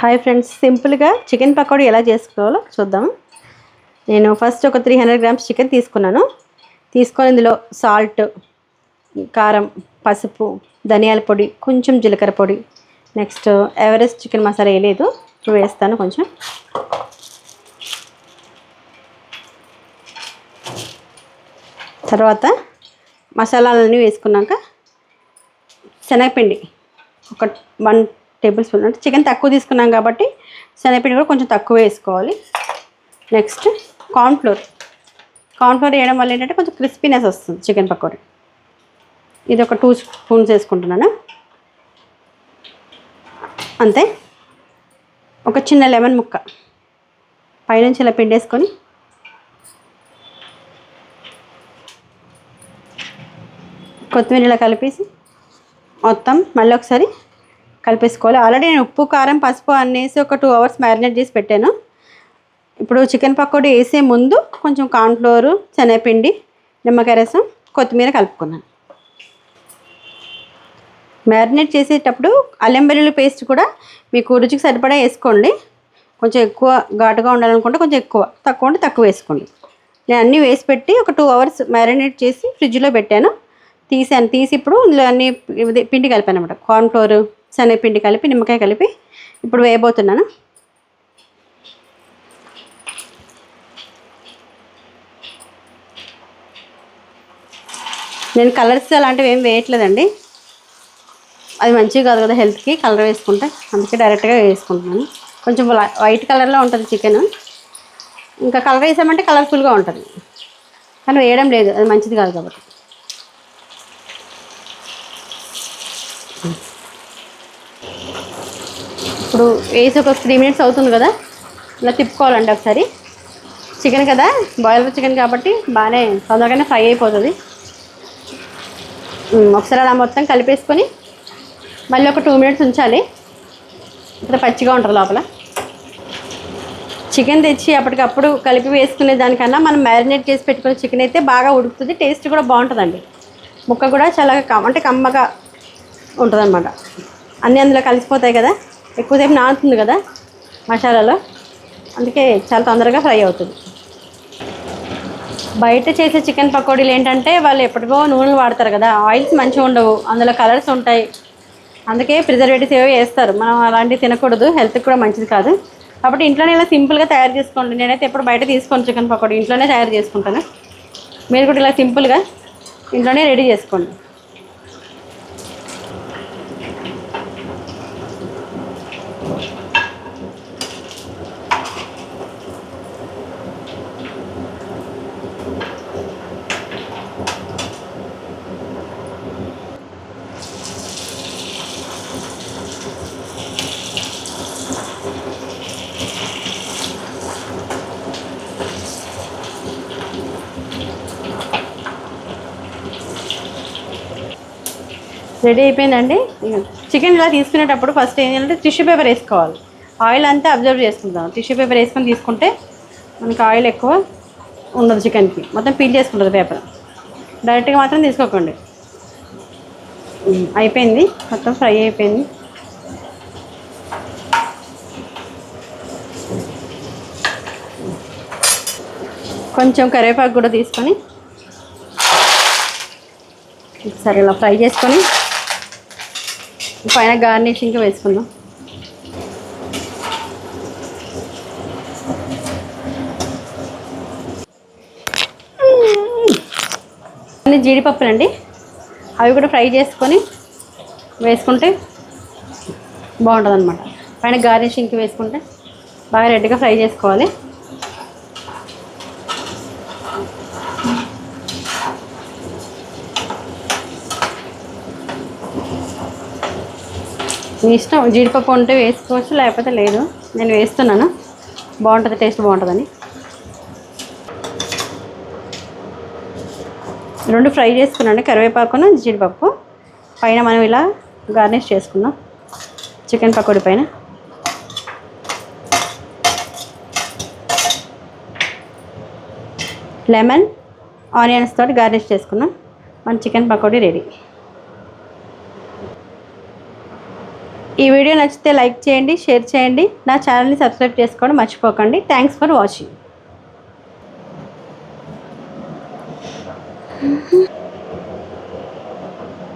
Hi friends సింపుల్గా chicken pakodi ఎలా చేసుకోవాలో చూద్దాం. నేను ఫస్ట్ ఒక త్రీ హండ్రెడ్ గ్రామ్స్ చికెన్ తీసుకున్నాను. తీసుకొని ఇందులో సాల్ట్ కారం పసుపు ధనియాల పొడి కొంచెం జీలకర్ర పొడి నెక్స్ట్ ఎవరెస్ట్ చికెన్ మసాలా వేయలేదు ఇప్పుడు వేస్తాను కొంచెం. తర్వాత మసాలాలన్నీ వేసుకున్నాక శనగపిండి ఒక వన్ టేబుల్ స్పూన్ అంటే చికెన్ తక్కువ తీసుకున్నాం కాబట్టి శనగపిండి కూడా కొంచెం తక్కువ వేసుకోవాలి. నెక్స్ట్ కార్న్ఫ్లోర్ కార్న్ఫ్లోర్ వేయడం వల్ల ఏంటంటే కొంచెం క్రిస్పీనెస్ వస్తుంది చికెన్ పకోడీ. ఇది ఒక టూ స్పూన్స్ వేసుకుంటున్నాను. అంతే. ఒక చిన్న లెమన్ ముక్క. పైనుంచి ఇలా పిండేసుకొని కొత్తిమీర ఇలా కలిపేసి మొత్తం మళ్ళీ ఒకసారి కలిపేసుకోవాలి. ఆల్రెడీ నేను ఉప్పు కారం పసుపు అనేసి ఒక టూ అవర్స్ మ్యారినేట్ చేసి పెట్టాను. ఇప్పుడు చికెన్ పకోడీ వేసే ముందు కొంచెం కార్న్ఫ్లోరు శనగపిండి నిమ్మకాయ రసం కొత్తిమీర కలుపుకున్నాను. మ్యారినేట్ చేసేటప్పుడు అల్లం వెల్లుల్లి పేస్ట్ కూడా మీకు రుచికి సరిపడా వేసుకోండి. కొంచెం ఎక్కువ ఘాటుగా ఉండాలనుకుంటే కొంచెం ఎక్కువ తక్కువ ఉంటే తక్కువ వేసుకోండి. నేను అన్నీ వేసి పెట్టి ఒక టూ అవర్స్ మ్యారినేట్ చేసి ఫ్రిడ్జ్లో పెట్టాను. తీసాను. తీసి ఇప్పుడు ఇందులో అన్ని పిండి కలిపాను అనమాట కార్న్ఫ్లోర్ శనగపిండి కలిపి నిమ్మకాయ కలిపి ఇప్పుడు వేయబోతున్నాను. నేను కలర్స్ అలాంటివి ఏం వేయట్లేదండి. అది మంచిది కాదు కదా హెల్త్కి కలర్ వేసుకుంటే. అందుకే డైరెక్ట్గా వేసుకుంటున్నాను. కొంచెం వై- వైట్ కలర్లో ఉంటుంది చికెన్. ఇంకా కలర్ వేసామంటే కలర్ఫుల్గా ఉంటుంది. కానీ వేయడం లేదు అది మంచిది కాదు కాబట్టి. ఇప్పుడు వేసి ఒక త్రీ మినిట్స్ అవుతుంది కదా? ఇలా తిప్పుకోవాలండి ఒకసారి. చికెన్ కదా? బాయిలర్ చికెన్ కాబట్టి బాగానే తొందరగానే ఫ్రై అయిపోతుంది. ఒకసారి అలా మొత్తం కలిపేసుకొని మళ్ళీ ఒక టూ మినిట్స్ ఉంచాలి. ఇక్కడ పచ్చిగా ఉంటుంది లోపల. చికెన్ తెచ్చి అప్పటికప్పుడు కలిపి వేసుకునే దానికన్నా మనం మ్యారినేట్ చేసి పెట్టుకునే చికెన్ అయితే బాగా ఉడుకుతుంది టేస్ట్ కూడా బాగుంటుందండి. ముక్క కూడా చాలా కమ్ అంటే కమ్మగా ఉంటుందన్నమాట. అన్నీ అందులో కలిసిపోతాయి కదా? ఎక్కువసేపు నానుతుంది కదా మసాలాలో. అందుకే చాలా తొందరగా ఫ్రై అవుతుంది. బయట చేసే చికెన్ పకోడీలు ఏంటంటే వాళ్ళు ఎప్పటికో నూనెలు వాడతారు కదా ఆయిల్స్ మంచిగా ఉండవు అందులో కలర్స్ ఉంటాయి. అందుకే ప్రిజర్వేటివ్స్ ఏవో వేస్తారు. మనం అలాంటివి తినకూడదు హెల్త్కి కూడా మంచిది కాదు. కాబట్టి ఇంట్లోనే ఇలా సింపుల్గా తయారు చేసుకోండి. నేనైతే ఎప్పుడు బయట తీసుకోను చికెన్ పకోడీ ఇంట్లోనే తయారు చేసుకుంటాను. మీరు కూడా ఇలా సింపుల్గా ఇంట్లోనే రెడీ చేసుకోండి. రెడీ అయిపోయిందండి. చికెన్ ఇలా తీసుకునేటప్పుడు ఫస్ట్ ఏం చేయాలంటే టిష్యూ పేపర్ వేసుకోవాలి. ఆయిల్ అంతా అబ్జర్వ్ చేసుకుందాం. టిష్యూ పేపర్ వేసుకొని తీసుకుంటే మనకి ఆయిల్ ఎక్కువ ఉండదు చికెన్కి. మొత్తం పీల్ చేసుకుంటుంది పేపర్. డైరెక్ట్గా మాత్రం తీసుకోకండి. అయిపోయింది. మొత్తం ఫ్రై అయిపోయింది. కొంచెం కరివేపాకు కూడా తీసుకొని సరే ఇలా ఫ్రై చేసుకొని పైన గార్నిషింగ్ వేసుకుందాం. అన్ని జీడిపప్పులు అండి. అవి కూడా ఫ్రై చేసుకొని వేసుకుంటే బాగుంటుంది అనమాట పైన గార్నిషింగ్కి వేసుకుంటే బాగా రెడ్గా ఫ్రై చేసుకోవాలి. మీ ఇష్టం జీడిపప్పు ఉంటే వేసుకోవచ్చు లేకపోతే లేదు. నేను వేస్తున్నాను. బాగుంటుంది టేస్ట్ బాగుంటుందని. రెండు ఫ్రై చేసుకున్నాను. కరివేపాకును జీడిపప్పు. పైన మనం ఇలా గార్నిష్ చేసుకున్నాం చికెన్ పకోడీ పైన. లెమన్ ఆనియన్స్ తోటి గార్నిష్ చేసుకున్నాం మన చికెన్ పకోడీ రెడీ. ఈ వీడియో నచ్చితే లైక్ చేయండి షేర్ చేయండి. నా ఛానల్ని సబ్స్క్రైబ్ చేసుకోవడం మర్చిపోకండి. Thanks for watching